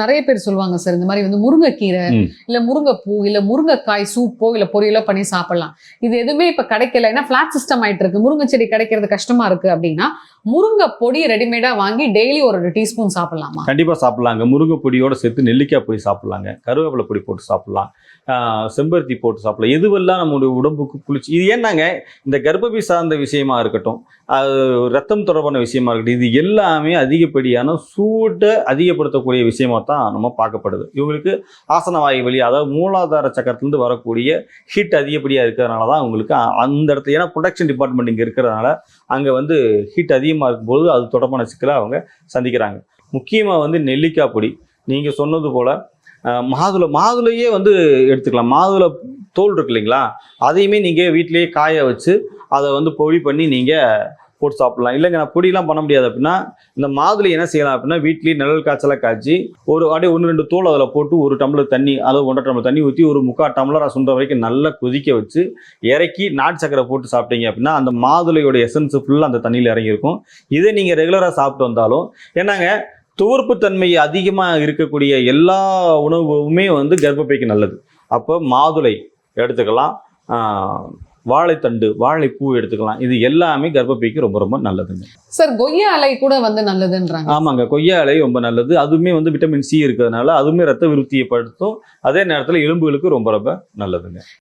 நிறைய பேர் சொல்லுவாங்க சார் இந்த மாதிரி வந்து முருங்கைக்கீரை. இல்ல முருங்கைப்பூ இல்ல முருங்கைக்காய் சூப்போ இல்ல பொரியலோ பண்ணி சாப்பிடலாம். இது எதுவுமே இப்ப கிடைக்கல. ஏன்னா பிளாட் சிஸ்டம் ஆயிட்டு இருக்கு. முருங்கை செடி கிடைக்கிறது கஷ்டமா இருக்கு அப்படின்னா முருங்கை பொடி ரெடிமேடா வாங்கி டெய்லி ஒரு டீஸ்பூன் சாப்பிடலாமா? கண்டிப்பாக சாப்பிட்லாங்க. முருங்கை பொடியோட சேர்த்து நெல்லிக்காய் பொடி சாப்பிட்லாங்க. கருவேப்பிலை பொடி போட்டு சாப்பிட்லாம். செம்பருத்தி போட்டு சாப்பிடலாம். எதுவெல்லாம் நம்மளுடைய உடம்புக்கு குளிர்ச்சி இது என்னங்க இந்த கர்ப்பபி சார்ந்த விஷயமா இருக்கட்டும் அது ரத்தம் தொடர்பான விஷயமா இருக்கட்டும் இது எல்லாமே அதிகப்படியான சூட்டை அதிகப்படுத்தக்கூடிய விஷயமா தான் நம்ம பார்க்கப்படுது. இவங்களுக்கு ஆசன வாயு வழி அதாவது மூலாதார சக்கரத்துலேருந்து வரக்கூடிய ஹீட் அதிகப்படியாக இருக்கிறதுனால தான் உங்களுக்கு அந்த இடத்துல ஏன்னா ப்ரொடக்ஷன் டிபார்ட்மெண்ட் இங்கே இருக்கிறதுனால அங்கே வந்து ஹீட் அதிகமாக இருக்கும்போது அது தொடர்பான சிக்கலை அவங்க சந்திக்கிறாங்க. முக்கியமாக வந்து நெல்லிக்காய் பொடி. நீங்கள் சொன்னது போல் மாதுளை மாதுளையே வந்து எடுத்துக்கலாம். மாதுளை தோல் இருக்கு இல்லைங்களா? அதையுமே நீங்கள் வீட்டிலேயே காய வச்சு அதை வந்து பொடி பண்ணி நீங்கள் போட்டு சாப்பிடலாம். இல்லைங்க நான் பொடியெலாம் பண்ண முடியாது அப்படின்னா இந்த மாதுளை என்ன செய்யலாம் அப்படின்னா வீட்லேயே நிழல் காய்ச்சலாக காய்ச்சி ஒரு அப்படியே ஒன்று ரெண்டு தோல் அதில் போட்டு ஒரு டம்ளர் தண்ணி அதாவது ஒன்றரை டம்ளர் தண்ணி ஊற்றி ஒரு முக்கால் டம்ளராக சுண்டுற வரைக்கும் நல்லா கொதிக்க வச்சு இறக்கி நாட்டு சக்கரை போட்டு சாப்பிட்டீங்க அப்படின்னா அந்த மாதுளையோட எசன்ஸ் ஃபுல்லாக அந்த தண்ணியில் இறங்கியிருக்கும். இதை நீங்கள் ரெகுலராக சாப்பிட்டு வந்தாலும் என்னங்க துவர்ப்பு தன்மை அதிகமாக இருக்கக்கூடிய எல்லா உணவுமே வந்து கர்ப்பப்பைக்கு நல்லது. அப்போ மாதுளை எடுத்துக்கலாம். வாழைத்தண்டு வாழைப்பூ எடுத்துக்கலாம். இது எல்லாமே கர்ப்பப்பைக்கு ரொம்ப ரொம்ப நல்லதுங்க. சார் கொய்யா அலை கூட வந்து நல்லதுன்றாங்க. ஆமாங்க. கொய்யா இலை ரொம்ப நல்லது. அதுவுமே வந்து விட்டமின் சி இருக்கிறதுனால அதுவுமே ரத்த விருத்தியை படுத்தும் அதே நேரத்தில் எலும்புகளுக்கு ரொம்ப ரொம்ப நல்லதுங்க.